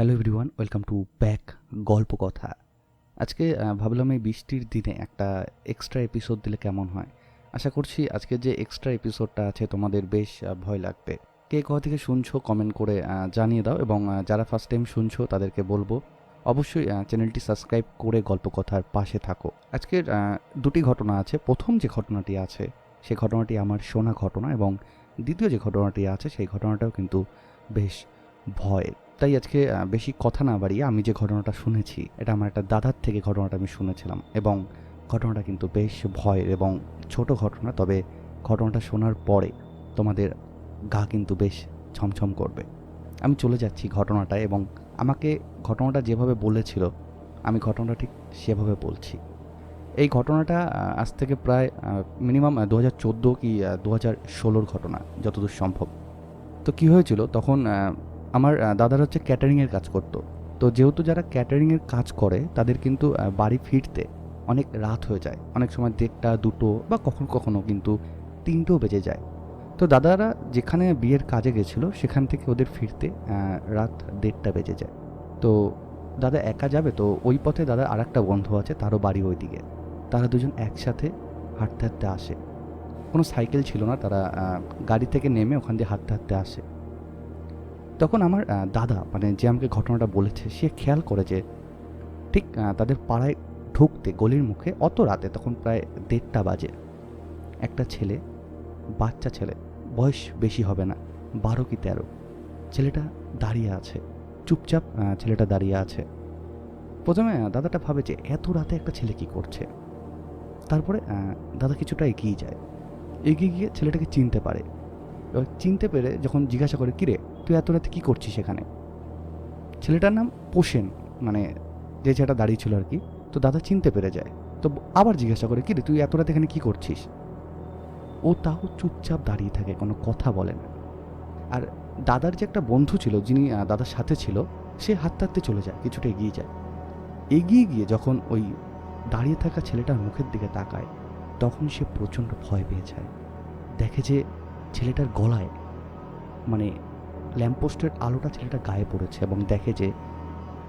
Hello everyone welcome to back Golpo Kotha. আজকে ভাবলাম এই বৃষ্টির দিনে একটা এক্সট্রা এপিসোড দিলে কেমন হয়? আশা করছি আজকে যে এক্সট্রা এপিসোডটা আছে তোমাদের বেশ ভয় লাগবে। কে কোথা থেকে শুনছো কমেন্ট করে জানিয়ে দাও এবং যারা ফার্স্ট টাইম শুনছো তাদেরকে বলব, অবশ্যই চ্যানেলটি সাবস্ক্রাইব করে গল্প কথার পাশে থাকো। আজকের দুটি ঘটনা আছে। প্রথম যে ঘটনাটি আছে সেই ঘটনাটি আমার শোনা ঘটনা এবং দ্বিতীয় যে ঘটনাটি আছে, সেই ঘটনাটাও কিন্তু বেশ ভয়ের। তাই আজকে বেশি কথা না বাড়িয়ে আমি যে ঘটনাটা শুনেছি, এটা আমার একটা দাদার থেকে ঘটনাটা আমি শুনেছিলাম। এবং ঘটনাটা কিন্তু বেশ ভয়ের এবং ছোট ঘটনা, তবে ঘটনাটা শোনার পরে তোমাদের গা কিন্তু বেশ ছমছম করবে। আমি চলে যাচ্ছি ঘটনাটা এবং আমাকে ঘটনাটা যেভাবে বলেছিল, আমি ঘটনাটা ঠিক সেভাবে বলছি। এই ঘটনাটা আজ থেকে প্রায় মিনিমাম দু হাজার চোদ্দ কি দু হাজার ষোলোর ঘটনা, যতদূর সম্ভব। তো কী হয়েছিল? তখন আমার দাদার হচ্ছে ক্যাটারিংয়ের কাজ করতো। তো যেহেতু যারা ক্যাটারিংয়ের কাজ করে, তাদের কিন্তু বাড়ি ফিরতে অনেক রাত হয়ে যায়। অনেক সময় দেড়টা, দুটো বা কখনো কখনো কিন্তু তিনটেও বেজে যায়। তো দাদারা যেখানে বিয়ের কাজে গেছিল, সেখান থেকে ওদের ফিরতে রাত দেড়টা বেজে যায়। তো দাদা একা যাবে, তো ওই পথে দাদার আর একটা বন্ধু আছে, তারও বাড়ি ওই দিকে তারা দুজন একসাথে হাঁটতে হাঁটতে আসে। কোনো সাইকেল ছিল না, তারা গাড়ি থেকে নেমে ওখান দিয়ে হাঁটতে হাঁটতে আসে। তখন আমার দাদা মানে যে আমাকে ঘটনাটা বলেছে, সে খেয়াল করে যে ঠিক তাদের পাড়ায় ঢুকতে গলির মুখে অত রাতে তখন প্রায় দেড়টা বাজে। একটা ছেলে, বাচ্চা ছেলে, বয়স বেশি হবে না, বারো কি তেরো। ছেলেটা দাঁড়িয়ে আছে, চুপচাপ ছেলেটা দাঁড়িয়ে আছে। প্রথমে দাদাটা ভাবে যে এত রাতে একটা ছেলে কি করছে। তারপরে দাদা কিছুটা এগিয়ে যায়। এগিয়ে গিয়ে ছেলেটাকে চিনতে পারে। এবার চিনতে পেরে যখন জিজ্ঞাসা করে, কিরে, তুই এত রাতে কী করছিস এখানে? ছেলেটার নাম পোষেন মানে যে ছেলেটা দাঁড়িয়ে ছিল আর কি তো দাদা চিনতে পেরে যায়। তো আবার জিজ্ঞাসা করে, কিরে, তুই এত রাতে এখানে কী করছিস? ও তাও চুপচাপ দাঁড়িয়ে থাকে, কোনো কথা বলে না। আর দাদার যে একটা বন্ধু ছিল, যিনি দাদার সাথে ছিল, সে হাঁটতে হাঁটতে চলে যায়, কিছুটা এগিয়ে যায়। এগিয়ে গিয়ে যখন ওই দাঁড়িয়ে থাকা ছেলেটার মুখের দিকে তাকায়, তখন সে প্রচণ্ড ভয় পেয়ে যায়। দেখে যে ছেলেটার গলায় মানে ল্যাম্পপোস্টের আলোটা ছেলেটার গায়ে পড়েছে এবং দেখে যে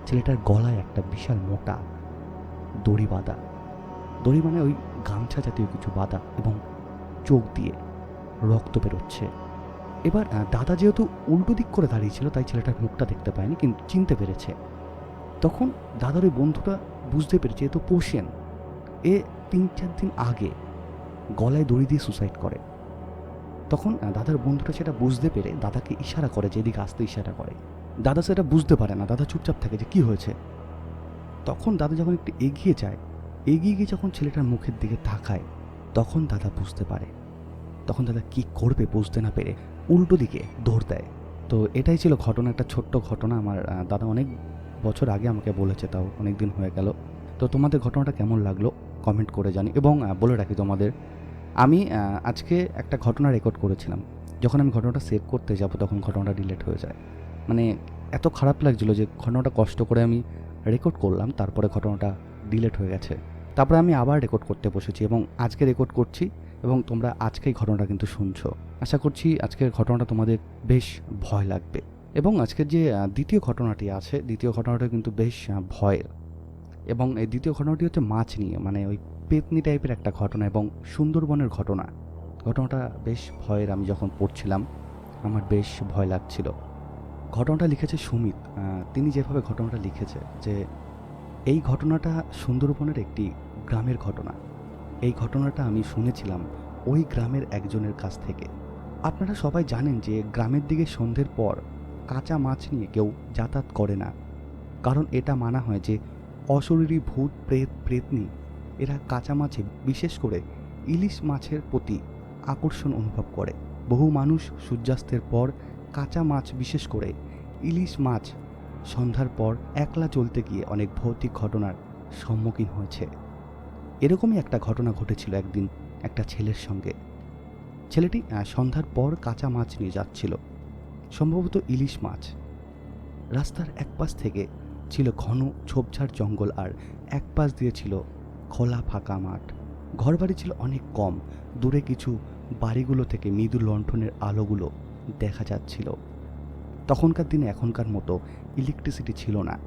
ছেলেটার গলায় একটা বিশাল মোটা দড়ি বাঁধা। দড়ি মানে ওই গামছা জাতীয় কিছু বাঁধা এবং চোখ দিয়ে রক্ত বেরোচ্ছে। এবার দাদা যেহেতু উল্টো দিক করে দাঁড়িয়েছিল তাই ছেলেটার মুখটা দেখতে পায়নি, কিন্তু চিনতে পেরেছে। তখন দাদার ওই বন্ধুটা বুঝতে পেরেছে, এ তো পোষেন। এ তিন চার দিন আগে গলায় দড়ি দিয়ে সুসাইড করে। তখন দাদার বন্ধুটা সেটা বুঝতে পেরে দাদাকে ইশারা করে যে এদিকে আসতে ইশারা করে। দাদা সেটা বুঝতে পারে না, দাদা চুপচাপ থাকে যে কি হয়েছে। তখন দাদা যখন একটু এগিয়ে যায়, এগিয়ে গিয়ে যখন ছেলেটার মুখের দিকে তাকায়, তখন দাদা বুঝতে পারে। তখন দাদা কি করবে বুঝতে না পেরে উল্টো দিকে দৌড় দেয়। তো এটাই ছিল ঘটনা, একটা ছোট্ট ঘটনা আমার দাদা অনেক বছর আগে আমাকে বলেছে, তাও অনেক দিন হয়ে গেল। তো তোমাদের ঘটনাটা কেমন লাগল? কমেন্ট করে জানি এবং বলে রাখি তোমাদের আমি আজকে একটা ঘটনা রেকর্ড করেছিলাম। যখন আমি ঘটনাটা সেভ করতে যাব, তখন ঘটনাটা ডিলেট হয়ে যায়। মানে এত খারাপ লাগছিল যে ঘটনাটা কষ্ট করে আমি রেকর্ড করলাম, তারপরে ঘটনাটা ডিলেট হয়ে গেছে। তারপরে আমি আবার রেকর্ড করতে বসেছি এবং আজকে রেকর্ড করছি এবং তোমরা আজকেই ঘটনাটা কিন্তু শুনছো। আশা করছি আজকের ঘটনাটা তোমাদের বেশ ভয় লাগবে। এবং আজকের যে দ্বিতীয় ঘটনাটি আছে, দ্বিতীয় ঘটনাটা কিন্তু বেশ ভয়ের। এবং এই দ্বিতীয় ঘটনাটি হচ্ছে মাছ নিয়ে মানে ওই পেতনি টাইপের একটা ঘটনা এবং সুন্দরবনের ঘটনা। ঘটনাটা বেশ ভয়ের, আমি যখন পড়ছিলাম, আমার বেশ ভয় লাগছিল। ঘটনাটা লিখেছে সুমিত। তিনি যেভাবে ঘটনাটা লিখেছে যে, এই ঘটনাটা সুন্দরবনের একটি গ্রামের ঘটনা। এই ঘটনাটা আমি শুনেছিলাম ওই গ্রামের একজনের কাছ থেকে। আপনারা সবাই জানেন যে, গ্রামের দিকে সন্ধ্যের পর কাঁচা মাছ নিয়ে কেউ যাতায়াত করে না। কারণ এটা মানা হয় যে, অশরীরী ভূত, প্রেত, প্রেতনি এরা কাঁচা মাছে, বিশেষ করে ইলিশ মাছের প্রতি আকর্ষণ অনুভব করে। বহু মানুষ সূর্যাস্তের পর কাঁচা মাছ, বিশেষ করে ইলিশ মাছ, সন্ধ্যার পর একলা চলতে গিয়ে অনেক ভৌতিক ঘটনার সম্মুখীন হয়েছে। এরকমই একটা ঘটনা ঘটেছিল একদিন একটা ছেলের সঙ্গে। ছেলেটি সন্ধ্যার পর কাঁচা মাছ নিয়ে যাচ্ছিল, সম্ভবত ইলিশ মাছ। রাস্তার এক পাশ থেকে ছিল ঘন ঝোপঝাড় জঙ্গল আর এক পাশ দিয়ে ছিল খোলা ফাঁকা মাঠ। ঘরবাড়ি ছিল অনেক কম। দূরে কিছু বাড়িগুলো থেকে মৃদু লণ্ঠনের আলোগুলো দেখা যাচ্ছিল। তখনকার দিনে এখনকার মতো ইলেকট্রিসিটি ছিল না।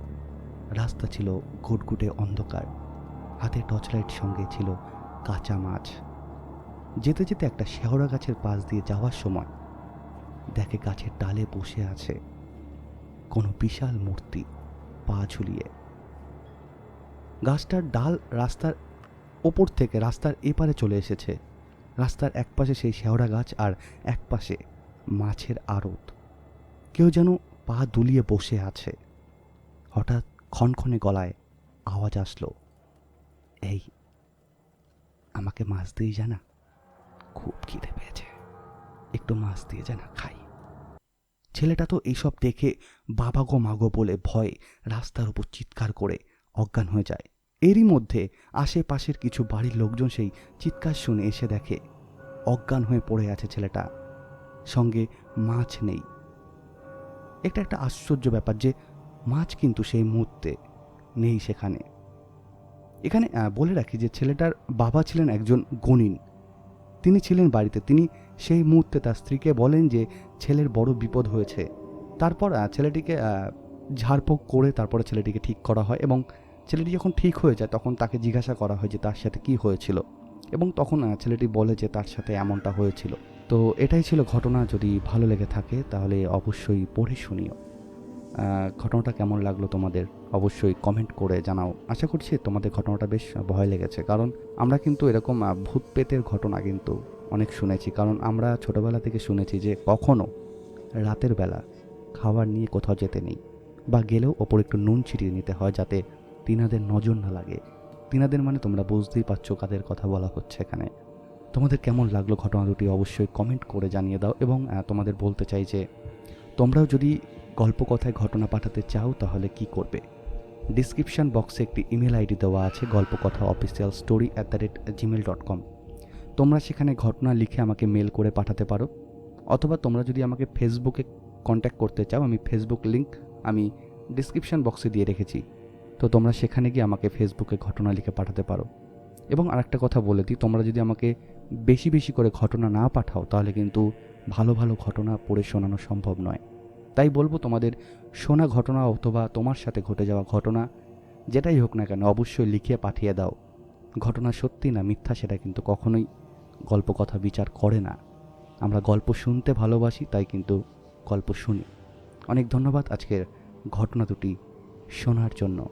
রাস্তা ছিল ঘুটঘুটে অন্ধকার। হাতে টর্চ লাইট সঙ্গে ছিল কাঁচা মাছ। যেতে যেতে একটা শেওড়া গাছের পাশ দিয়ে যাওয়ার সময় দেখে গাছের ডালে বসে আছে কোনো বিশাল মূর্তি পা ঝুলিয়ে। গাছটার ডাল রাস্তার ওপর থেকে রাস্তার এপারে চলে এসেছে। রাস্তার একপাশে সেই শেওড়া গাছ আর একপাশে মাছের আড়ত। কেউ যেন পা দুলিয়ে বসে আছে। হঠাৎ ক্ষণক্ষণে গলায় আওয়াজ আসলো, এই, আমাকে মাছ দিয়ে জানা খুব খিদে পেয়েছে। একটু মাছ দিয়ে জানা খাই। ছেলেটা তো এইসব দেখে বাবা গো মাগো বলে ভয়ে রাস্তার উপর চিৎকার করে অজ্ঞান হয়ে যায়। এরই মধ্যে আশেপাশের কিছু বাড়ির লোকজন সেই চিৎকার শুনে এসে দেখে। অজ্ঞান হয়ে পড়ে আছে ছেলেটা। সঙ্গে মাছ নেই। এটা একটা আশ্চর্য ব্যাপার যে মাছ কিন্তু সেই মুহূর্তে নেই সেখানে। এখানে বলে রাখি যে ছেলেটার বাবা ছিলেন একজন গণিন। তিনি ছিলেন বাড়িতে। তিনি সেই মুহূর্তে তার স্ত্রীকে বলেন যে ছেলের বড় বিপদ হয়েছে। তারপর ছেলেটিকে আহ, ঝাড়পোক করে তারপরে ছেলেটিকে ঠিক করা হয় এবং ছেলেটি যখন ঠিক হয়ে যায়, তখন তাকে জিজ্ঞাসা করা হয় যে তার সাথে কি হয়েছিল। এবং তখন ছেলেটি বলে যে তার সাথে এমনটা হয়েছিল। তো এটাই ছিল ঘটনা। যদি ভালো লেগে থাকে, তাহলে অবশ্যই পড়ে শুনিও। ঘটনাটা কেমন লাগল তোমাদের? অবশ্যই কমেন্ট করে জানাও। আশা করছি তোমাদের ঘটনাটা বেশ ভয় লেগেছে। কারণ আমরা কিন্তু এরকম ভূত পেতের ঘটনা কিন্তু অনেক শুনেছি। কারণ আমরা ছোটোবেলা থেকে শুনেছি যে কখনো রাতের বেলা খাবার নিয়ে কোথাও যেতে নেই। বা গেলেও ওপর একটু নুন ছিটিয়ে নিতে হয় যাতে তিনাদের নজর না লাগে। তিনাদের মানে তোমরা বুঝতেই পারছ কাদের কথা বলা হচ্ছে এখানে। তোমাদের কেমন লাগল ঘটনা দুটি অবশ্যই কমেন্ট করে জানিয়ে দাও এবং তোমাদের বলতে চাই যে, তোমরাও যদি গল্প কথায় ঘটনা পাঠাতে চাও তাহলে কি করবে? ডিসক্রিপশন বক্সে একটি ইমেল আইডি দেওয়া আছে Golpo Kotha official story at the rate Gmail dot com তোমরা সেখানে ঘটনা লিখে আমাকে মেল করে পাঠাতে পারো। অথবা তোমরা যদি আমাকে ফেসবুকে কন্ট্যাক্ট করতে চাও, আমি ফেসবুক লিঙ্ক আমি ডিসক্রিপশন বক্সে দিয়ে রেখেছি। তো তোমরা সেখানে গিয়ে আমাকে ফেসবুকে ঘটনা লিখে পাঠাতে পারো। এবং আরেকটা কথা বলে দিই, তোমরা যদি আমাকে বেশি বেশি করে ঘটনা না পাঠাও, তাহলে কিন্তু ভালো ভালো ঘটনা পড়ে শোনানো সম্ভব নয়। তাই বলব, তোমাদের শোনা ঘটনা অথবা তোমার সাথে ঘটে যাওয়া ঘটনা, যেটাই হোক না কেন, অবশ্যই লিখিয়ে পাঠিয়ে দাও। ঘটনা সত্যি না মিথ্যা, সেটা কিন্তু কখনোই গল্প কথা বিচার করে না। আমরা গল্প শুনতে ভালোবাসি, তাই কিন্তু গল্প শুনি। অনেক ধন্যবাদ আজকের ঘটনা দুটি শোনার জন্য।